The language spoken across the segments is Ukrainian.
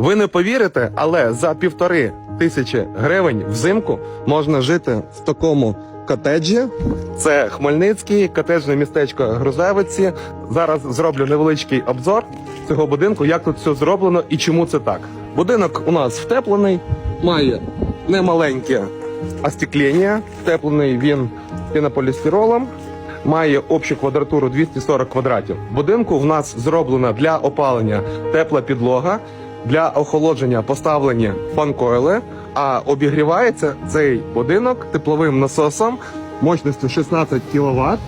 Ви не повірите, але за півтори тисячі гривень взимку можна жити в такому котеджі. Це Хмельницький, котеджне містечко Грузевиці. Зараз зроблю невеличкий обзор цього будинку, як тут все зроблено і чому це так. Будинок у нас втеплений, має немаленьке остеклення. Втеплений він пінополістиролом. Має общу квадратуру 240 квадратів. Будинку в нас зроблена для опалення тепла підлога, для охолодження поставлені фанкойли, а обігрівається цей будинок тепловим насосом мощністю 16 кВт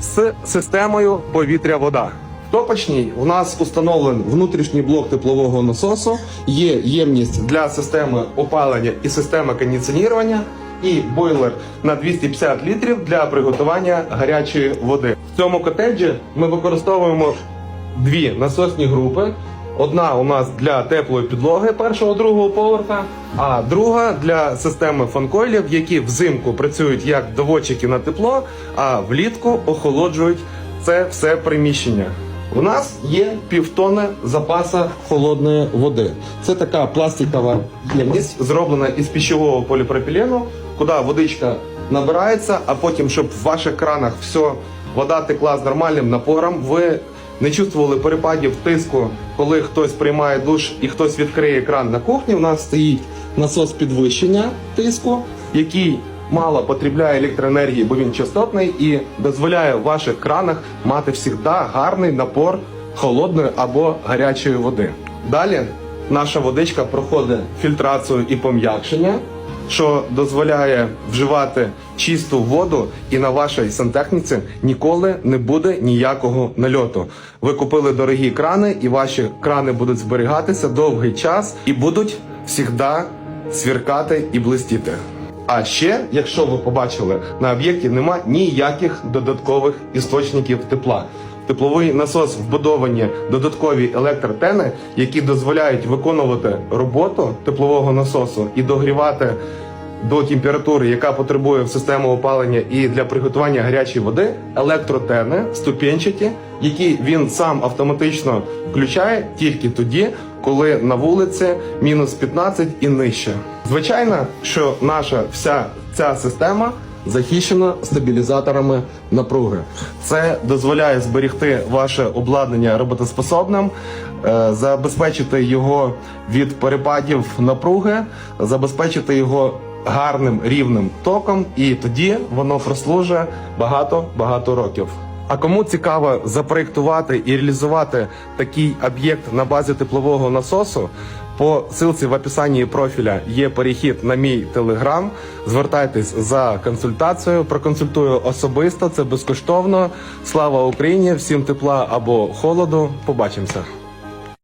з системою повітря-вода. Топочній у нас установлений внутрішній блок теплового насосу, є ємність для системи опалення і системи кондиціонування, і бойлер на 250 літрів для приготування гарячої води. В цьому котеджі ми використовуємо дві насосні групи. Одна у нас для теплої підлоги першого другого поверха, а друга для системи фанкойлів, які взимку працюють як доводчики на тепло, а влітку охолоджують це все приміщення. У нас є півтони запаса холодної води. Це така пластикова ємність, зроблена із піщового поліпропілену, куди водичка набирається, а потім, щоб в ваших кранах все вода текла з нормальним напором. Ви не чувствували перепадів тиску, коли хтось приймає душ і хтось відкриє кран на кухні. У нас стоїть насос підвищення тиску, який мало потребляє електроенергії, бо він частотний і дозволяє в ваших кранах мати завжди гарний напор холодної або гарячої води. Далі наша водичка проходить фільтрацію і пом'якшення що дозволяє вживати чисту воду, і на вашій сантехніці ніколи не буде ніякого нальоту. Ви купили дорогі крани, і ваші крани будуть зберігатися довгий час і будуть завжди свіркати і блистіти. А ще, якщо ви побачили, на об'єкті нема ніяких додаткових істочників тепла. Тепловий насос вбудовані додаткові електротени, які дозволяють виконувати роботу теплового насосу і догрівати до температури, яка потребує в систему опалення і для приготування гарячої води, електротени ступенчаті, які він сам автоматично включає тільки тоді, коли на вулиці мінус 15 і нижче. Звичайно, що наша вся ця система захищена стабілізаторами напруги. Це дозволяє зберегти ваше обладнання роботоспособним, е, забезпечити його від перепадів напруги, забезпечити його гарним рівним током, і тоді воно прослужить багато багато років. А кому цікаво запроєктувати і реалізувати такий об'єкт на базі теплового насосу? По ссылці в описанні профіля є перехід на мій телеграм. Звертайтесь за консультацією. Проконсультую особисто. Це безкоштовно. Слава Україні! Всім тепла або холоду. Побачимося.